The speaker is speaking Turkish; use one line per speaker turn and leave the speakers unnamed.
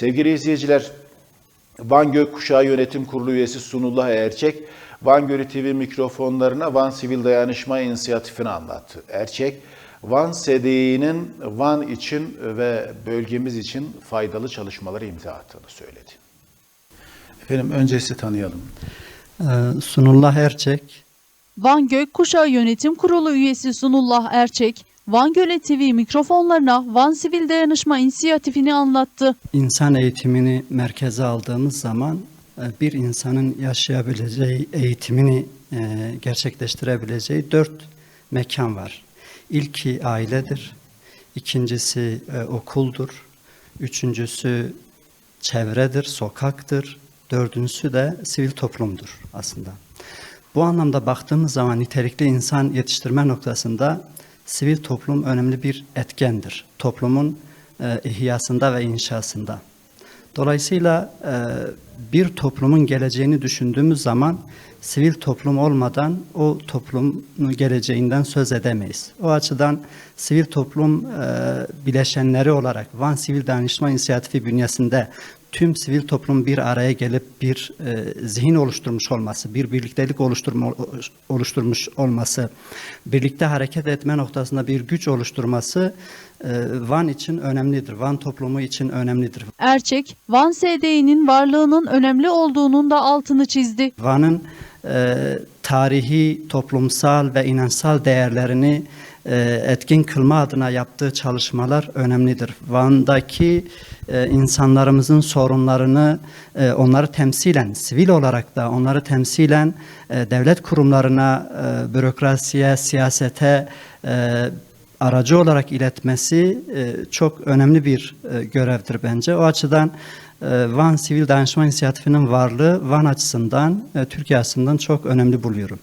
Sevgili izleyiciler, Van Gökkuşağı Yönetim Kurulu üyesi Sunullah Erçek, Van Gölü TV mikrofonlarına Van Sivil Dayanışma İnisiyatifini anlattı. Erçek, Van SDİ'nin Van için ve bölgemiz için faydalı çalışmaları imza attığını söyledi. Efendim önce sizi tanıyalım.
Ee, Sunullah Erçek,
Van Gökkuşağı Yönetim Kurulu üyesi Sunullah Erçek, Van Göle TV mikrofonlarına Van Sivil Dayanışma İnisiyatifini anlattı.
insan eğitimini merkeze aldığımız zaman e, bir insanın yaşayabileceği, eğitimini e, gerçekleştirebileceği dört mekan var. İlki ailedir, ikincisi e, okuldur, üçüncüsü çevredir, sokaktır, dördüncüsü de sivil toplumdur aslında. Bu anlamda baktığımız zaman nitelikli insan yetiştirme noktasında sivil toplum önemli bir etkendir. Toplumun e, ihyasında ve inşasında. Dolayısıyla e, bir toplumun geleceğini düşündüğümüz zaman sivil toplum olmadan o toplumun geleceğinden söz edemeyiz. O açıdan sivil toplum e, bileşenleri olarak Van Sivil Dayanışma İnisiyatifi bünyesinde tüm sivil toplum bir araya gelip bir e, zihin oluşturmuş olması, bir birliktelik oluşturma, oluşturmuş olması, birlikte hareket etme noktasında bir güç oluşturması e, Van için önemlidir. Van toplumu için önemlidir.
Erçek, Van SDİ'nin varlığının önemli olduğunun da altını çizdi.
Van'ın e, tarihi, toplumsal ve inançsal değerlerini etkin kılma adına yaptığı çalışmalar önemlidir. Van'daki e, insanlarımızın sorunlarını, e, onları temsilen, sivil olarak da onları temsilen e, devlet kurumlarına, e, bürokrasiye, siyasete, e, aracı olarak iletmesi e, çok önemli bir e, görevdir bence. O açıdan e, Van Sivil Dayanışma İnisiyatifi'nin varlığı Van açısından, e, Türkiye açısından çok önemli buluyorum.